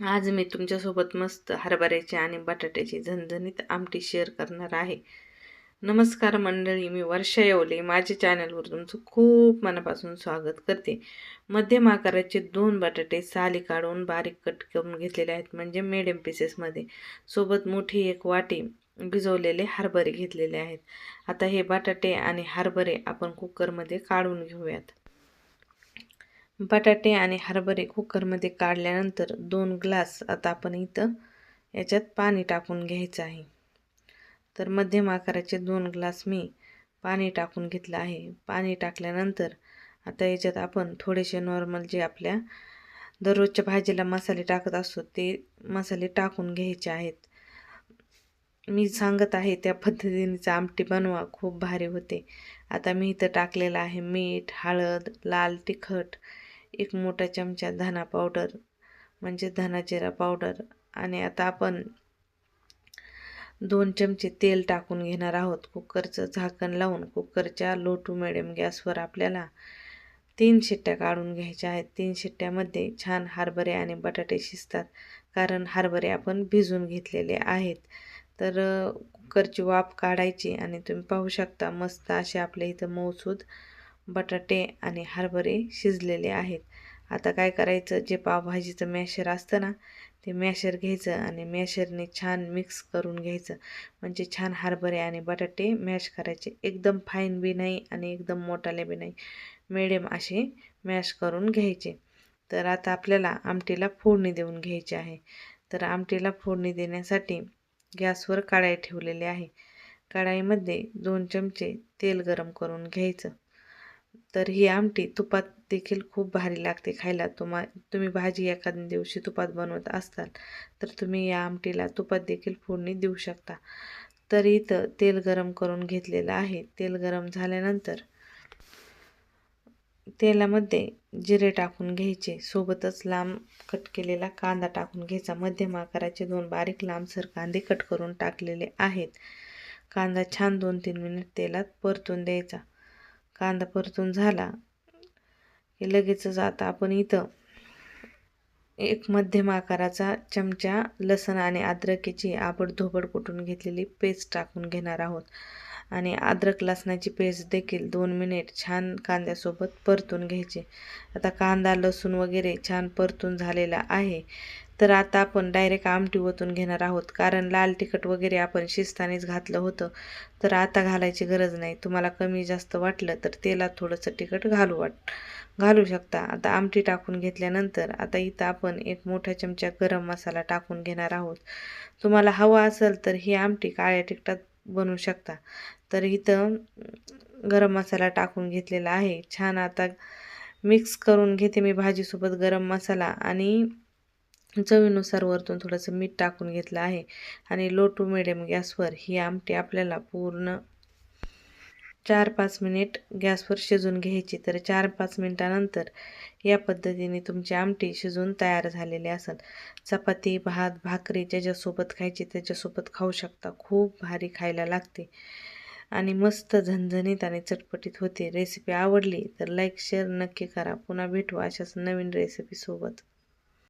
आज मी तुमच्यासोबत मस्त हरभऱ्याची आणि बटाट्याची झणझणीत आमटी शेअर करणार आहे. नमस्कार मंडळी मी वर्षा येवले. माझ्या चॅनलवर तुमचं खूप मनापासून स्वागत करते. मध्यम आकाराचे दोन बटाटे साली काढून बारीक कट करून घेतलेले आहेत. म्हणजे मिडियम पीसेसमध्ये सोबत मोठी एक वाटी भिजवलेले हरभरे घेतलेले आहेत. आता हे बटाटे आणि हरभरे आपण कुकरमध्ये काढून घेऊयात. बटाटे आणि हरभरे कुकरमध्ये काढल्यानंतर दोन ग्लास आता आपण इथं याच्यात पाणी टाकून घ्यायचं आहे. तर मध्यम आकाराचे दोन ग्लास मी पाणी टाकून घेतलं आहे. पाणी टाकल्यानंतर आता याच्यात आपण थोडेसे नॉर्मल जे आपल्या दररोजच्या भाजीला मसाले टाकत असतो ते मसाले टाकून घ्यायचे आहेत. मी सांगत आहे त्या पद्धतीनेच आमटी बनवा खूप भारी होते. आता मी इथं टाकलेलं आहे मीठ हळद लाल तिखट एक मोठा चमचा धना पावडर म्हणजे धना जिरा पावडर. आणि आता आपण दोन चमचे तेल टाकून घेणार आहोत. कुकरचं झाकण लावून कुकरच्या लो टू मिडियम गॅसवर आपल्याला तीन शिट्ट्या काढून घ्यायच्या आहेत. तीन शिट्ट्यामध्ये छान हरभरे आणि बटाटे शिजतात कारण हरभरे आपण भिजून घेतलेले आहेत. तर कुकरची वाफ काढायची आणि तुम्ही पाहू शकता मस्त असे आपल्या इथं मऊसूद बटाटे आणि हरभरे शिजलेले आहेत. आता काय करायचं? जे पावभाजीचं मॅशर असतं ना ते मॅशर घ्यायचं आणि मॅशरने छान मिक्स करून घ्यायचं. म्हणजे छान हरभरे आणि बटाटे मॅश करायचे. एकदम फाईन बी नाही आणि एकदम मोठाले बी नाही. मिडियम असे मॅश करून घ्यायचे. तर आता आपल्याला आमटीला फोडणी देऊन घ्यायची आहे. तर आमटीला फोडणी देण्यासाठी गॅसवर कढाई ठेवलेली आहे. कढाईमध्ये दोन चमचे तेल गरम करून घ्यायचं. तर ही आमटी तुपात देखील खूप भारी लागते खायला. तुम्हा तुम्ही भाजी एखाद्या दिवशी तुपात बनवत असताल तर तुम्ही या आमटीला तुपात देखील फोडणी देऊ शकता. तर इथं तेल गरम करून घेतलेलं आहे. तेल गरम झाल्यानंतर तेलामध्ये जिरे टाकून घ्यायचे. सोबतच लांब कट केलेला कांदा टाकून घ्यायचा. मध्यम आकाराचे दोन बारीक लांबसर कांदे कट करून टाकलेले आहेत. कांदा छान दोन तीन मिनिट तेलात परतून द्यायचा. कांदा परतून झाला की लगेचच आता आपण इथं एक मध्यम आकाराचा चमचा लसण आणि अद्रकीची आबडधोबड कुटून घेतलेली पेस्ट टाकून घेणार आहोत. आणि अद्रक लसणाची पेस्ट देखील दोन मिनिट छान कांद्यासोबत परतून घ्यायची. आता कांदा लसूण वगैरे छान परतून झालेला आहे. तर आता आपण डायरेक्ट आमटी ओतून घेणार आहोत. कारण लाल तिखट वगैरे आपण शिस्तानेच घातलं होतं. तर आता घालायची गरज नाही. तुम्हाला कमी जास्त वाटलं तर तेलात थोडंसं तिखट घालू वाट घालू शकता. आता आमटी टाकून घेतल्यानंतर आता इथं आपण एक मोठ्या चमचा गरम मसाला टाकून घेणार आहोत. तुम्हाला हवा असेल तर ही आमटी काळ्या तिखटात बनवू शकता. तर इथं गरम मसाला टाकून घेतलेला आहे. छान आता मिक्स करून घेते मी भाजीसोबत गरम मसाला आणि चवीनुसार वरतून थोडंसं मीठ टाकून घेतलं आहे. आणि लो टू मिडियम गॅसवर ही आमटी आपल्याला पूर्ण चार पाच मिनिट गॅसवर शिजून घ्यायची. तर चार पाच मिनटानंतर या पद्धतीने तुमची आमटी शिजून तयार झालेली असेल. चपाती भात भाकरी ज्याच्यासोबत खायची त्याच्यासोबत खाऊ शकता. खूप भारी खायला लागते. आणि मस्त झणझणीत आणि चटपटीत होते. रेसिपी आवडली तर लाईक शेअर नक्की करा. पुन्हा भेटू अशाच नवीन रेसिपीसोबत